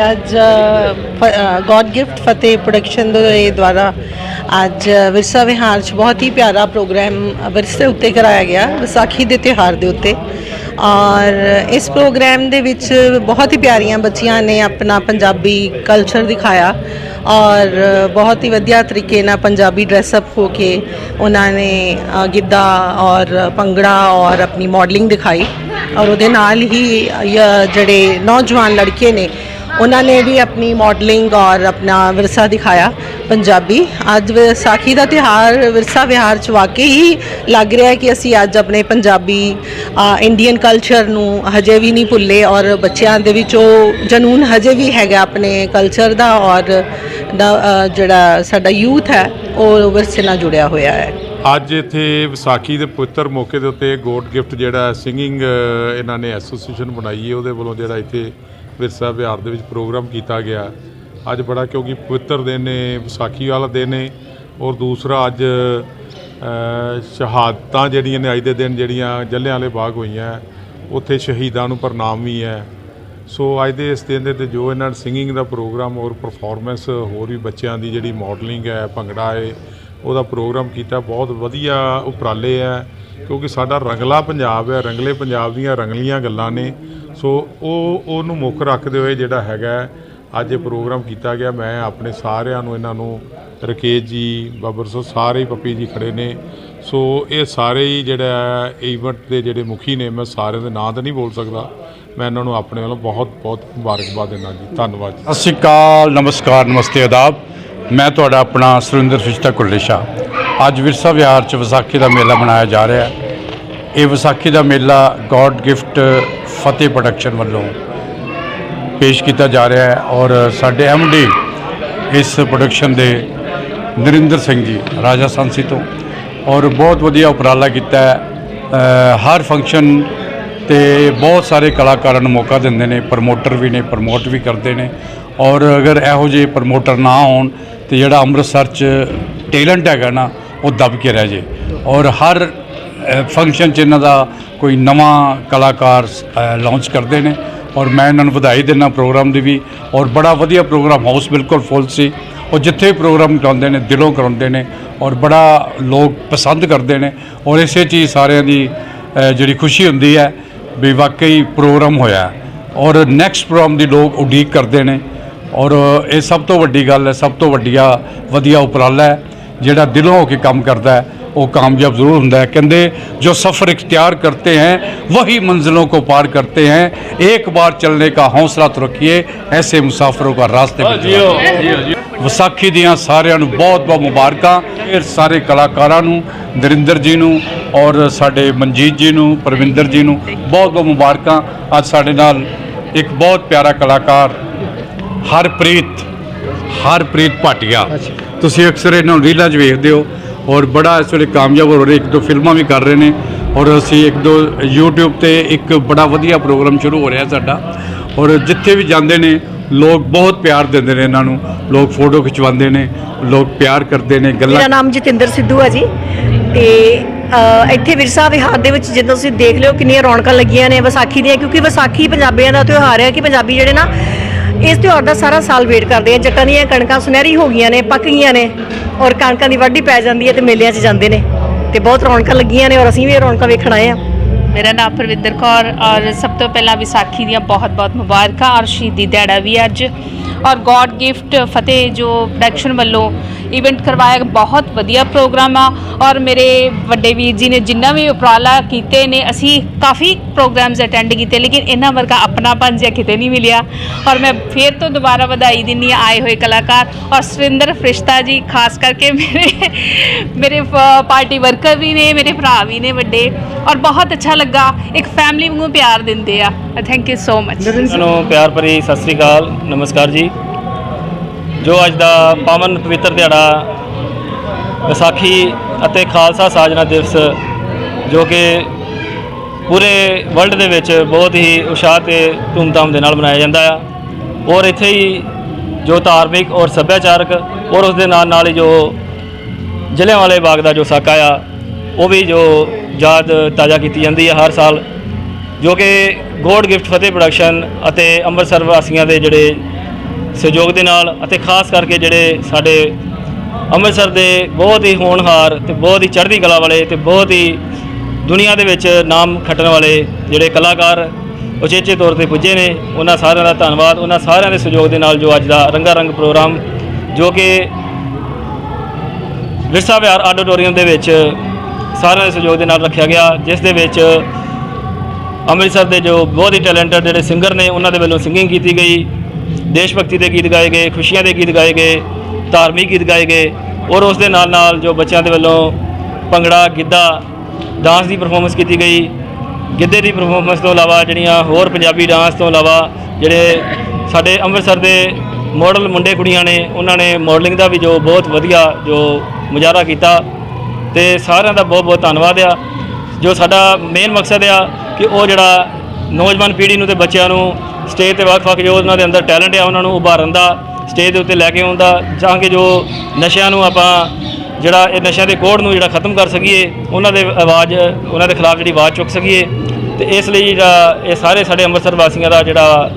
ਅੱਜ God gift Fateh production ਦੇ ਦੁਆਰਾ ਅੱਜ ਵਿਰਸਾ ਵਿਹਾਰ 'ਚ ਬਹੁਤ ਹੀ ਪਿਆਰਾ ਪ੍ਰੋਗਰਾਮ ਵਿਰਸੇ ਉੱਤੇ ਕਰਾਇਆ ਗਿਆ, ਵਿਸਾਖੀ ਦੇ ਤਿਉਹਾਰ ਦੇ ਉੱਤੇ। ਔਰ ਇਸ ਪ੍ਰੋਗਰਾਮ ਦੇ ਵਿੱਚ ਬਹੁਤ ਹੀ ਪਿਆਰੀਆਂ ਬੱਚੀਆਂ ਨੇ ਆਪਣਾ ਪੰਜਾਬੀ ਕਲਚਰ ਦਿਖਾਇਆ। ਔਰ ਬਹੁਤ ਹੀ ਵਧੀਆ ਤਰੀਕੇ ਨਾਲ ਪੰਜਾਬੀ ਡਰੈਸ ਅਪ ਹੋ ਕੇ ਉਹਨਾਂ ਨੇ ਗਿੱਧਾ ਔਰ ਭੰਗੜਾ ਔਰ ਆਪਣੀ ਮਾਡਲਿੰਗ ਦਿਖਾਈ। ਔਰ ਉਹਦੇ ਨਾਲ ਹੀ य- ਜਿਹੜੇ ਨੌਜਵਾਨ ਲੜਕੇ ਨੇ ਉਹਨਾਂ ਨੇ ਵੀ ਆਪਣੀ ਮਾਡਲਿੰਗ ਔਰ ਆਪਣਾ ਵਿਰਸਾ ਦਿਖਾਇਆ ਪੰਜਾਬੀ। ਅੱਜ ਵਿਸਾਖੀ ਦਾ ਤਿਹਾਰ ਵਿਰਸਾ ਵਿਹਾਰ ਚ ਵਾਕਈ ਹੀ ਲੱਗ ਰਿਹਾ ਹੈ ਕਿ ਅਸੀਂ ਅੱਜ ਆਪਣੇ ਪੰਜਾਬੀ ਇੰਡੀਅਨ ਕਲਚਰ ਨੂੰ ਹਜੇ ਵੀ ਨਹੀਂ ਭੁੱਲੇ ਔਰ ਬੱਚਿਆਂ ਦੇ ਵਿੱਚ ਉਹ ਜਨੂਨ ਹਜੇ ਵੀ ਹੈਗਾ ਆਪਣੇ ਕਲਚਰ ਦਾ ਔਰ ਦਾ, ਜਿਹੜਾ ਸਾਡਾ ਯੂਥ ਹੈ ਉਹ ਵਿਰਸੇ ਨਾਲ ਜੁੜਿਆ ਹੋਇਆ ਹੈ। ਅੱਜ ਇੱਥੇ ਵਿਸਾਖੀ ਦੇ ਪਵਿੱਤਰ ਮੌਕੇ ਦੇ ਉੱਤੇ ਗੋਡ ਗਿਫਟ ਜਿਹੜਾ ਸਿੰਗਿੰਗ ਇਹਨਾਂ ਨੇ ਐਸੋਸੀਏਸ਼ਨ ਬਣਾਈ ਹੈ ਉਹਦੇ ਵੱਲੋਂ ਜਿਹੜਾ ਇੱਥੇ ਵਿਰਸਾ ਵਿਹਾਰ ਦੇ ਵਿੱਚ ਪ੍ਰੋਗਰਾਮ ਕੀਤਾ ਗਿਆ। ਅੱਜ ਬੜਾ ਕਿਉਂਕਿ ਪਵਿੱਤਰ ਦਿਨ ਨੇ, ਵਿਸਾਖੀ ਵਾਲਾ ਦਿਨ ਨੇ ਔਰ ਦੂਸਰਾ ਅੱਜ ਸ਼ਹਾਦਤਾਂ ਜਿਹੜੀਆਂ ਨੇ ਅੱਜ ਦੇ ਦਿਨ ਜਿਹੜੀਆਂ ਜੱਲਿਆਂ ਵਾਲੇ ਬਾਗ ਹੋਈਆਂ, ਉੱਥੇ ਸ਼ਹੀਦਾਂ ਨੂੰ ਪ੍ਰਣਾਮ ਵੀ ਹੈ। ਸੋ ਅੱਜ ਦੇ ਇਸ ਦਿਨ ਦੇ ਤੇ ਜੋ ਇਹਨਾਂ ਨੇ ਸਿੰਗਿੰਗ ਦਾ ਪ੍ਰੋਗਰਾਮ ਔਰ ਪਰਫਾਰਮੈਂਸ ਹੋਰ ਵੀ ਬੱਚਿਆਂ ਦੀ ਜਿਹੜੀ ਮਾਡਲਿੰਗ ਹੈ, ਭੰਗੜਾ ਹੈ, ਉਹਦਾ ਪ੍ਰੋਗਰਾਮ ਕੀਤਾ, ਬਹੁਤ ਵਧੀਆ ਉਪਰਾਲੇ ਹੈ। ਕਿਉਂਕਿ ਸਾਡਾ ਰੰਗਲਾ ਪੰਜਾਬ ਹੈ, ਰੰਗਲੇ ਪੰਜਾਬ ਦੀਆਂ ਰੰਗਲੀਆਂ ਗੱਲਾਂ ਨੇ। ਸੋ ਉਹ, ਉਹਨੂੰ ਮੁੱਖ ਰੱਖਦੇ ਹੋਏ ਜਿਹੜਾ ਹੈਗਾ ਅੱਜ ਇਹ ਪ੍ਰੋਗਰਾਮ ਕੀਤਾ ਗਿਆ। ਮੈਂ ਆਪਣੇ ਸਾਰਿਆਂ ਨੂੰ, ਇਹਨਾਂ ਨੂੰ, ਰਕੇਸ਼ ਜੀ, ਬਾਬਰ ਸੋ ਸਾਰੇ ਹੀ ਪੱਪੀ ਜੀ ਖੜੇ ਨੇ। ਸੋ ਇਹ ਸਾਰੇ ਹੀ ਜਿਹੜਾ ਇਵੈਂਟ ਦੇ ਜਿਹੜੇ ਮੁਖੀ ਨੇ, ਮੈਂ ਸਾਰਿਆਂ ਦੇ ਨਾਂ ਤਾਂ ਨਹੀਂ ਬੋਲ ਸਕਦਾ। ਮੈਂ ਇਹਨਾਂ ਨੂੰ ਆਪਣੇ ਵੱਲੋਂ ਬਹੁਤ ਬਹੁਤ ਮੁਬਾਰਕਬਾਦ ਦਿੰਦਾ ਜੀ। ਧੰਨਵਾਦ ਜੀ। ਸਤਿ ਸ਼੍ਰੀ ਅਕਾਲ, ਨਮਸਕਾਰ, ਨਮਸਤੇ ਆਦਾਬ। ਮੈਂ ਤੁਹਾਡਾ ਆਪਣਾ ਸੁਰਿੰਦਰ ਫਿਸ਼ਤਾ ਕੁਲੇਸ਼ਾ ਅੱਜ ਵਿਰਸਾ ਵਿਹਾਰ ਚ ਵਿਸਾਖੀ ਦਾ ਮੇਲਾ ਮਨਾਇਆ ਜਾ ਰਿਹਾ ਹੈ। ਇਹ ਵਿਸਾਖੀ ਦਾ ਮੇਲਾ ਗੋਡ ਗਿਫਟ ਫਤਿਹ ਪ੍ਰੋਡਕਸ਼ਨ ਵੱਲੋਂ ਪੇਸ਼ ਕੀਤਾ ਜਾ ਰਿਹਾ ਹੈ ਔਰ ਸਾਡੇ ਐਮਡੀ ਇਸ ਪ੍ਰੋਡਕਸ਼ਨ ਦੇ ਨਰਿੰਦਰ ਸਿੰਘ ਜੀ, ਰਾਜਾ ਸਾਂਸੀ ਤੋਂ। ਔਰ ਬਹੁਤ ਵਧੀਆ ਉਪਰਾਲਾ ਕੀਤਾ ਹੈ। ਹਰ ਫੰਕਸ਼ਨ ਤੇ ਬਹੁਤ ਸਾਰੇ ਕਲਾਕਾਰਾਂ ਨੂੰ ਮੌਕਾ ਦਿੰਦੇ ਨੇ ਪ੍ਰਮੋਟਰ ਵੀ ਨੇ ਪ੍ਰਮੋਟ ਵੀ ਕਰਦੇ ਨੇ। ਔਰ ਅਗਰ ਇਹੋ ਜਿਹੇ ਪ੍ਰਮੋਟਰ ਨਾ ਹੋਣ ਤੇ ਜਿਹੜਾ ਅੰਮ੍ਰਿਤਸਰ ਚ ਟੈਲੈਂਟ ਹੈਗਾ ਨਾ ਉਹ ਦਬ ਕੇ ਰਹਿ ਜੇ। ਔਰ ਹਰ ਫੰਕਸ਼ਨ 'ਚ ਇਹਨਾਂ ਦਾ ਕੋਈ ਨਵਾਂ ਕਲਾਕਾਰ ਲਾਂਚ ਕਰਦੇ ਨੇ। ਔਰ ਮੈਂ ਇਹਨਾਂ ਨੂੰ ਵਧਾਈ ਦਿੰਦਾ ਪ੍ਰੋਗਰਾਮ ਦੀ ਵੀ। ਔਰ ਬੜਾ ਵਧੀਆ ਪ੍ਰੋਗਰਾਮ ਹਾਊਸ ਬਿਲਕੁਲ ਫੁੱਲ ਸੀ। ਔਰ ਜਿੱਥੇ ਪ੍ਰੋਗਰਾਮ ਕਰਾਉਂਦੇ ਨੇ, ਦਿਲੋਂ ਕਰਾਉਂਦੇ ਨੇ। ਔਰ ਬੜਾ ਲੋਕ ਪਸੰਦ ਕਰਦੇ ਨੇ। ਔਰ ਇਸੇ ਚੀਜ਼ ਸਾਰਿਆਂ ਦੀ ਜਿਹੜੀ ਖੁਸ਼ੀ ਹੁੰਦੀ ਹੈ ਵੀ ਵਾਕਈ ਪ੍ਰੋਗਰਾਮ ਹੋਇਆ। ਔਰ ਨੈਕਸਟ ਪ੍ਰੋਗਰਾਮ ਦੀ ਲੋਕ ਉਡੀਕ ਕਰਦੇ ਨੇ। ਔਰ ਇਹ ਸਭ ਤੋਂ ਵੱਡੀ ਗੱਲ ਹੈ, ਸਭ ਤੋਂ ਵੱਡੀਆ, ਵਧੀਆ ਉਪਰਾਲਾ ਹੈ। ਜਿਹੜਾ ਦਿਲੋਂ ਹੋ ਕੇ ਕੰਮ ਕਰਦਾ ਹੈ वो कामयाब ज़रूर होता है कहते जो सफ़र इख्तियार करते हैं वही मंजिलों को पार करते हैं एक बार चलने का हौसला तो रखिए ऐसे मुसाफिरों का रास्ते में जियो। ਵਿਸਾਖੀ ਦੀਆਂ ਸਾਰਿਆਂ ਨੂੰ ਬਹੁਤ-ਬਹੁਤ ਮੁਬਾਰਕਾਂ ਇਹ ਸਾਰੇ ਕਲਾਕਾਰਾਂ ਨੂੰ ਨਰਿੰਦਰ ਜੀ ਨੂੰ ਔਰ ਸਾਡੇ ਮਨਜੀਤ ਜੀ ਨੂੰ ਪਰਵਿੰਦਰ ਜੀ ਨੂੰ ਬਹੁਤ-ਬਹੁਤ ਮੁਬਾਰਕਾਂ ਅੱਜ ਸਾਡੇ ਨਾਲ ਇੱਕ ਬਹੁਤ ਪਿਆਰਾ ਕਲਾਕਾਰ ਹਰਪ੍ਰੀਤ ਹਰਪ੍ਰੀਤ ਭਾਟੀਆ ਤੁਸੀਂ ਅਕਸਰ ਇਹਨਾਂ ਨੂੰ ਰੀਲਾਂ 'ਚ ਵੇਖਦੇ ਹੋ ਔਰ ਬੜਾ ਇਸ ਵੇਲੇ ਕਾਮਯਾਬ ਹੋ ਰਹੇ ਇੱਕ ਦੋ ਫਿਲਮਾਂ ਵੀ ਕਰ ਰਹੇ ਨੇ ਔਰ ਅਸੀਂ ਇੱਕ ਦੋ YouTube ਤੇ ਇੱਕ ਬੜਾ ਵਧੀਆ ਪ੍ਰੋਗਰਾਮ ਸ਼ੁਰੂ ਹੋ ਰਿਹਾ ਸਾਡਾ। ਔਰ ਜਿੱਥੇ ਵੀ ਜਾਂਦੇ ਨੇ, ਲੋਕ ਬਹੁਤ ਪਿਆਰ ਦਿੰਦੇ ਨੇ ਇਹਨਾਂ ਨੂੰ। ਲੋਕ ਫੋਟੋ ਖਿਚਵਾਉਂਦੇ ਨੇ, ਲੋਕ ਪਿਆਰ ਕਰਦੇ ਨੇ, ਗੱਲਾਂ ਮੇਰਾ ਨਾਮ ਜਤਿੰਦਰ ਸਿੱਧੂ ਆ ਜੀ। ਤੇ ਇੱਥੇ ਵਿਰਸਾ ਵਿਹਾਰ ਦੇ ਵਿੱਚ ਜਦੋਂ ਤੁਸੀਂ ਦੇਖ ਲਿਓ ਕਿੰਨੀਆਂ ਰੌਣਕਾਂ ਲੱਗੀਆਂ ਨੇ ਵਿਸਾਖੀ ਦੀਆਂ, ਕਿਉਂਕਿ ਵਿਸਾਖੀ ਪੰਜਾਬੀਆਂ ਦਾ ਤਿਉਹਾਰ ਹੈ ਕਿ ਪੰਜਾਬੀ ਜਿਹੜੇ ਨਾ ਇਸ ਤਿਉਹਾਰ ਦਾ ਸਾਰਾ ਸਾਲ ਵੇਟ ਕਰਦੇ ਆ ਜੱਟਾਂ ਦੀਆਂ ਕਣਕਾਂ ਸੁਨਹਿਰੀ ਹੋ ਗਈਆਂ ਨੇ, ਪੱਕ ਗਈਆਂ ਨੇ ਔਰ ਕਣਕਾਂ ਦੀ ਵਾਢੀ ਪੈ ਜਾਂਦੀ ਹੈ ਤੇ ਮੇਲਿਆਂ 'ਚ ਜਾਂਦੇ ਨੇ। ਤੇ ਬਹੁਤ ਰੌਣਕਾਂ ਲੱਗੀਆਂ ਨੇ ਔਰ ਅਸੀਂ ਵੀ ਇਹ ਰੌਣਕਾਂ ਵੇਖਣ ਆਏ ਆ ਮੇਰਾ ਨਾਮ ਪ੍ਰਵਿੰਦਰ ਕੌਰ ਔਰ ਸਭ ਤੋਂ ਪਹਿਲਾਂ ਵਿਸਾਖੀ ਦੀਆਂ ਬਹੁਤ-ਬਹੁਤ ਮੁਬਾਰਕਾਂ ਔਰ ਸ਼ਹੀਦੀ ਦਿਹਾੜਾ ਵੀ ਅੱਜ। ਔਰ ਗੋਡ ਗਿਫਟ, ਫਤਿਹ ਜੋ ਪ੍ਰੋਡਕਸ਼ਨ ਵੱਲੋਂ ਇਵੈਂਟ ਕਰਵਾਇਆ। ਬਹੁਤ ਵਧੀਆ ਪ੍ਰੋਗਰਾਮ ਆ ਔਰ ਮੇਰੇ ਵੱਡੇ ਵੀਰ ਜੀ ਨੇ ਜਿੰਨਾ ਵੀ ਉਪਰਾਲਾ ਕੀਤੇ ਨੇ, ਅਸੀਂ ਕਾਫੀ ਪ੍ਰੋਗਰਾਮਸ ਅਟੈਂਡ ਕੀਤੇ, ਲੇਕਿਨ ਇਹਨਾਂ ਵਰਗਾ ਆਪਣਾਪਨ ਜਿਹਾ ਕਿਤੇ ਨਹੀਂ ਮਿਲਿਆ। ਔਰ ਮੈਂ ਫੇਰ ਤੋਂ ਦੁਬਾਰਾ ਵਧਾਈ ਦਿੰਦੀ ਹਾਂ ਆਏ ਹੋਏ ਕਲਾਕਾਰ। ਔਰ ਸੁਰਿੰਦਰ ਫਰਿਸ਼ਤਾ ਜੀ, ਖਾਸ ਕਰਕੇ ਮੇਰੇ ਮੇਰੇ ਪਾਰਟੀ ਵਰਕਰ ਵੀ ਨੇ, ਮੇਰੇ ਭਰਾ ਵੀ ਨੇ ਵੱਡੇ। ਔਰ ਬਹੁਤ ਅੱਛਾ ਲੱਗਾ। ਇੱਕ ਫੈਮਿਲੀ ਵਾਂਗੂ ਪਿਆਰ ਦਿੰਦੇ ਆ। ਥੈਂਕ ਯੂ ਸੋ ਮਚ ਨੂੰ ਪਿਆਰ ਭਰੀ ਸਤਿ ਸ੍ਰੀ ਅਕਾਲ। ਨਮਸਕਾਰ ਜੀ। ਜੋ ਅੱਜ ਦਾ ਪਾਵਨ ਪਵਿੱਤਰ ਦਿਹਾੜਾ ਵਿਸਾਖੀ ਅਤੇ ਖਾਲਸਾ ਸਾਜਨਾ ਦਿਵਸ ਜੋ ਕਿ ਪੂਰੇ ਵਰਲਡ ਦੇ ਵਿੱਚ ਬਹੁਤ ਹੀ ਉਤਸ਼ਾਹ ਤੇ ਧੂਮਧਾਮ ਦੇ ਨਾਲ ਮਨਾਇਆ ਜਾਂਦਾ ਆ। ਔਰ ਇੱਥੇ ਹੀ ਜੋ ਧਾਰਮਿਕ ਔਰ ਸੱਭਿਆਚਾਰਕ ਔਰ ਉਸ ਦੇ ਨਾਲ ਨਾਲ ਹੀ ਜੋ ਜਲਿਆਂਵਾਲੇ ਬਾਗ ਦਾ ਜੋ ਸਾਕਾ ਆ, ਉਹ ਵੀ ਜੋ ਯਾਦ ਤਾਜ਼ਾ ਕੀਤੀ ਜਾਂਦੀ ਹੈ ਹਰ ਸਾਲ। ਜੋ ਕਿ ਗੋਡ ਗਿਫਟ ਫਤਿਹ ਪ੍ਰੋਡਕਸ਼ਨ ਅਤੇ ਅੰਮ੍ਰਿਤਸਰ ਵਾਸੀਆਂ ਦੇ ਜਿਹੜੇ ਸਹਿਯੋਗ ਦੇ ਨਾਲ ਅਤੇ ਖਾਸ ਕਰਕੇ ਜਿਹੜੇ ਸਾਡੇ ਅੰਮ੍ਰਿਤਸਰ ਦੇ ਬਹੁਤ ਹੀ ਹੋਣਹਾਰ ਤੇ ਬਹੁਤ ਹੀ ਚੜ੍ਹਦੀ ਕਲਾ ਵਾਲੇ ਤੇ ਬਹੁਤ ਹੀ ਦੁਨੀਆ ਦੇ ਵਿੱਚ ਨਾਮ ਖੱਟਣ ਵਾਲੇ ਜਿਹੜੇ ਕਲਾਕਾਰ ਉਚੇਚੇ ਤੌਰ ਤੇ ਪੁੱਜੇ ਨੇ, ਉਹਨਾਂ ਸਾਰਿਆਂ ਦਾ ਧੰਨਵਾਦ, ਉਹਨਾਂ ਸਾਰਿਆਂ ਦੇ ਸਹਿਯੋਗ ਦੇ ਨਾਲ ਜੋ ਅੱਜ ਦਾ ਰੰਗਾ ਰੰਗ ਪ੍ਰੋਗਰਾਮ ਜੋ ਕਿ ਵਿਰਸਾ ਵਿਹਾਰ ਆਡੀਟੋਰੀਅਮ ਦੇ ਵਿੱਚ ਸਾਰਿਆਂ ਦੇ ਸਹਿਯੋਗ ਦੇ ਨਾਲ ਰੱਖਿਆ ਗਿਆ, ਜਿਸ ਦੇ ਵਿੱਚ ਅੰਮ੍ਰਿਤਸਰ ਦੇ ਜੋ ਬਹੁਤ ਹੀ ਟੈਲੈਂਟਡ ਜਿਹੜੇ ਸਿੰਗਰ ਨੇ, ਉਹਨਾਂ ਦੇ ਵੱਲੋਂ ਸਿੰਗਿੰਗ ਕੀਤੀ ਗਈ। ਦੇਸ਼ ਭਗਤੀ ਦੇ ਗੀਤ ਗਾਏ ਗਏ, ਖੁਸ਼ੀਆਂ ਦੇ ਗੀਤ ਗਾਏ ਗਏ, ਧਾਰਮਿਕ ਗੀਤ ਗਾਏ ਗਏ ਔਰ ਉਸ ਦੇ ਨਾਲ ਨਾਲ ਜੋ ਬੱਚਿਆਂ ਦੇ ਵੱਲੋਂ ਭੰਗੜਾ, ਗਿੱਧਾ ਡਾਂਸ ਦੀ ਪਰਫਾਰਮੈਂਸ ਕੀਤੀ ਗਈ। ਗਿੱਧੇ ਦੀ ਪਰਫਾਰਮੈਂਸ ਤੋਂ ਇਲਾਵਾ ਜਿਹੜੀਆਂ ਹੋਰ ਪੰਜਾਬੀ ਡਾਂਸ ਤੋਂ ਇਲਾਵਾ ਜਿਹੜੇ ਸਾਡੇ ਅੰਮ੍ਰਿਤਸਰ ਦੇ ਮਾਡਲ ਮੁੰਡੇ ਕੁੜੀਆਂ ਨੇ, ਉਹਨਾਂ ਨੇ ਮਾਡਲਿੰਗ ਦਾ ਵੀ ਜੋ ਬਹੁਤ ਵਧੀਆ ਜੋ ਮੁਜ਼ਾਹਰਾ ਕੀਤਾ ਤੇ ਸਾਰਿਆਂ ਦਾ ਬਹੁਤ ਬਹੁਤ ਧੰਨਵਾਦ ਆ। ਜੋ ਸਾਡਾ ਮੇਨ ਮਕਸਦ ਆ ਕਿ ਉਹ ਜਿਹੜਾ ਨੌਜਵਾਨ ਪੀੜ੍ਹੀ ਨੂੰ ਤੇ ਬੱਚਿਆਂ ਨੂੰ ਸਟੇਜ ਤੇ ਵੱਖ-ਵੱਖ ਜੋ ਉਹਨਾਂ ਦੇ ਅੰਦਰ ਟੈਲੈਂਟ ਆ, ਉਹਨਾਂ ਨੂੰ ਉਭਾਰਨ ਦਾ, ਸਟੇਜ ਦੇ ਉੱਤੇ ਲੈ ਕੇ ਆਉਂਦਾ ਜਾਂ ਕਿ ਜੋ ਨਸ਼ਿਆਂ ਨੂੰ ਆਪਾਂ ਜਿਹੜਾ ਇਹ ਨਸ਼ਿਆਂ ਦੇ ਕੋੜ ਨੂੰ ਜਿਹੜਾ ਖਤਮ ਕਰ ਸਕੀਏ, ਉਹਨਾਂ ਦੇ ਆਵਾਜ਼, ਉਹਨਾਂ ਦੇ ਖਿਲਾਫ ਜਿਹੜੀ ਆਵਾਜ਼ ਚੁੱਕ ਸਕੀਏ। ਤੇ ਇਸ ਲਈ ਜਿਹੜਾ ਇਹ ਸਾਰੇ ਸਾਡੇ ਅੰਮ੍ਰਿਤਸਰ ਵਾਸੀਆਂ ਦਾ ਜਿਹੜਾ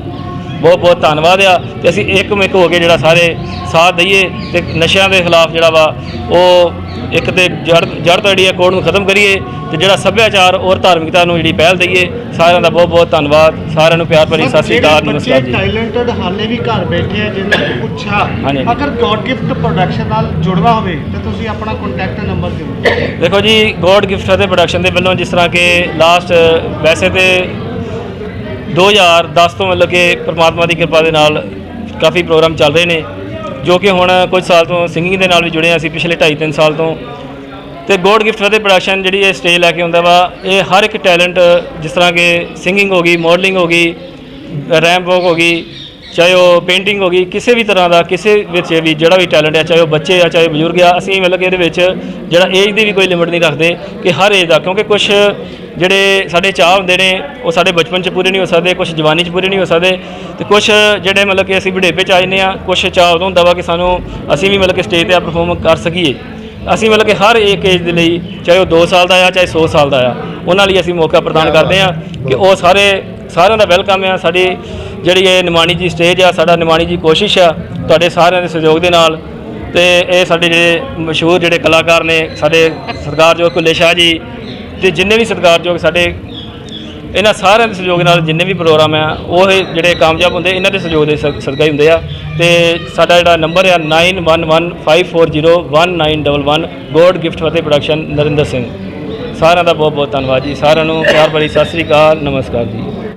ਬਹੁਤ ਬਹੁਤ ਧੰਨਵਾਦ ਆ ਤੇ ਅਸੀਂ ਇੱਕ ਮਿੱਕ ਹੋ ਕੇ ਜਿਹੜਾ ਸਾਰੇ ਸਾਥ ਦਈਏ ਤੇ ਨਸ਼ਿਆਂ ਦੇ ਖਿਲਾਫ ਜਿਹੜਾ ਵਾ ਉਹ ਇੱਕ ਤੇ ਜੜ ਜੜ ਤੋਂ ਜਿਹੜੀ ਆ ਕੋੜ ਨੂੰ ਖਤਮ ਕਰੀਏ ਤੇ ਜਿਹੜਾ ਸੱਭਿਆਚਾਰ ਔਰ ਧਾਰਮਿਕਤਾ ਨੂੰ ਜਿਹੜੀ ਪਹਿਲ ਦਈਏ ਸਾਰਿਆਂ ਦਾ ਬਹੁਤ ਬਹੁਤ ਧੰਨਵਾਦ ਸਾਰਿਆਂ ਨੂੰ ਪਿਆਰ ਭਰੀ ਸਤਿ ਸ੍ਰੀ ਅਕਾਲ ਨਮਸਕਾਰ ਜੀ ਟੈਲੈਂਟਡ ਹਾਲੇ ਵੀ ਘਰ ਬੈਠੇ ਆ ਜਿਨ੍ਹਾਂ ਨੂੰ ਪੁੱਛਾ। ਅਗਰ ਗੋਡ ਗਿਫਟ ਪ੍ਰੋਡਕਸ਼ਨ ਨਾਲ ਜੁੜਨਾ ਹੋਵੇ ਤਾਂ ਤੁਸੀਂ ਆਪਣਾ ਕੰਟੈਕਟ ਨੰਬਰ ਦਿਓ ਦੇਖੋ ਜੀ ਗੋਡ ਗਿਫਟ ਅਤੇ ਪ੍ਰੋਡਕਸ਼ਨ ਦੇ ਵੱਲੋਂ ਜਿਸ ਤਰ੍ਹਾਂ ਕਿ ਲਾਸਟ ਵੈਸੇ ਤੇ 2010 ਤੋਂ ਮਤਲਬ ਕਿ ਪ੍ਰਮਾਤਮਾ ਦੀ ਕਿਰਪਾ ਦੇ ਨਾਲ ਕਾਫੀ ਪ੍ਰੋਗਰਾਮ ਚੱਲ ਰਹੇ ਨੇ, ਜੋ ਕਿ ਹੁਣ ਕੁਝ ਸਾਲ ਤੋਂ ਸਿੰਗਿੰਗ ਦੇ ਨਾਲ ਵੀ ਜੁੜੇ ਹਾਂ ਅਸੀਂ, ਪਿਛਲੇ 2.5 3 ਸਾਲ ਤੋਂ। ਤੇ ਗੋਡ ਗਿਫਟ ਦੇ ਪ੍ਰੋਡਕਸ਼ਨ ਜਿਹੜੀ ਇਹ ਸਟੇਜ ਲੈ ਕੇ ਆਉਂਦਾ ਵਾ, ਇਹ ਹਰ ਇੱਕ ਟੈਲੈਂਟ ਜਿਸ ਤਰ੍ਹਾਂ ਕਿ ਸਿੰਗਿੰਗ ਹੋ ਗਈ ਮਾਡਲਿੰਗ ਹੋ ਗਈ ਰੈਂਪ ਵਾਕ ਹੋ ਗਈ ਚਾਹੇ ਉਹ ਪੇਂਟਿੰਗ ਹੋ ਗਈ ਕਿਸੇ ਵੀ ਤਰ੍ਹਾਂ ਦਾ ਕਿਸੇ ਵਿੱਚ ਵੀ ਜਿਹੜਾ ਵੀ ਟੈਲੈਂਟ ਹੈ ਚਾਹੇ ਉਹ ਬੱਚੇ ਆ ਚਾਹੇ ਬਜ਼ੁਰਗ ਆ ਅਸੀਂ ਮਤਲਬ ਕਿ ਇਹਦੇ ਵਿੱਚ ਜਿਹੜਾ ਏਜ ਦੀ ਵੀ ਕੋਈ ਲਿਮਿਟ ਨਹੀਂ ਰੱਖਦੇ ਕਿ ਹਰ ਏਜ ਦਾ ਕਿਉਂਕਿ ਕੁਝ ਜਿਹੜੇ ਸਾਡੇ ਚਾਹ ਹੁੰਦੇ ਨੇ ਉਹ ਸਾਡੇ ਬਚਪਨ 'ਚ ਪੂਰੇ ਨਹੀਂ ਹੋ ਸਕਦੇ ਕੁਝ ਜਵਾਨੀ 'ਚ ਪੂਰੇ ਨਹੀਂ ਹੋ ਸਕਦੇ ਤੇ ਕੁਝ ਜਿਹੜੇ ਮਤਲਬ ਕਿ ਅਸੀਂ ਬੁਢੇਪੇ 'ਚ ਆ ਜਾਂਦੇ ਆ ਕੁਝ ਚਾਹ ਉਦੋਂ ਹੁੰਦਾ ਵਾ ਕਿ ਸਾਨੂੰ ਅਸੀਂ ਵੀ ਮਤਲਬ ਕਿ ਸਟੇਜ ਤੇ ਪਰਫਾਰਮ ਕਰ ਸਕੀਏ। ਅਸੀਂ ਮਤਲਬ ਕਿ ਹਰ ਇੱਕ ਏਜ ਦੇ ਲਈ ਚਾਹੇ ਉਹ 2 ਸਾਲ ਦਾ ਆ ਚਾਹੇ 100 ਸਾਲ ਦਾ ਆ ਉਹਨਾਂ ਲਈ ਅਸੀਂ ਮੌਕਾ ਪ੍ਰਦਾਨ ਕਰਦੇ ਆ ਕਿ ਉਹ ਸਾਰੇ ਸਾਰਿਆਂ ਦਾ ਵੈਲਕਮ ਆ ਸਾਡੀ ਜਿਹੜੀ ਇਹ ਨਿਮਾਣੀ ਜੀ ਸਟੇਜ ਆ ਸਾਡਾ ਨਿਮਾਣੀ ਜੀ ਕੋਸ਼ਿਸ਼ ਆ ਤੁਹਾਡੇ ਸਾਰਿਆਂ ਦੇ ਸਹਿਯੋਗ ਦੇ ਨਾਲ ਤੇ ਇਹ ਸਾਡੇ ਜਿਹੜੇ ਮਸ਼ਹੂਰ ਜਿਹੜੇ ਕਲਾਕਾਰ ਨੇ ਸਾਡੇ ਸਰਦਾਰਯੋਗ ਕੁੱਲੇ ਸ਼ਾਹ ਜੀ ਤੇ ਜਿੰਨੇ ਵੀ ਸਰਕਾਰਯੋਗ ਸਾਡੇ ਇਹਨਾਂ ਸਾਰਿਆਂ ਦੇ ਸਹਿਯੋਗ ਨਾਲ ਜਿੰਨੇ ਵੀ ਪ੍ਰੋਗਰਾਮ ਆ ਉਹ ਇਹ ਜਿਹੜੇ ਕਾਮਯਾਬ ਹੁੰਦੇ ਇਹਨਾਂ ਦੇ ਸਹਿਯੋਗ ਦੇ ਸ- ਸਦਕਾ ਹੀ ਹੁੰਦੇ ਆ ਤੇ ਸਾਡਾ ਜਿਹੜਾ ਨੰਬਰ ਹੈ 9115401911 God gift Fateh production Narinder Singh ਸਾਰਿਆਂ ਦਾ ਬਹੁਤ ਬਹੁਤ ਧੰਨਵਾਦ ਜੀ ਸਾਰਿਆਂ ਨੂੰ ਪਿਆਰ ਭਰੀ ਸਤਿ ਸ੍ਰੀ ਅਕਾਲ ਨਮਸਕਾਰ ਜੀ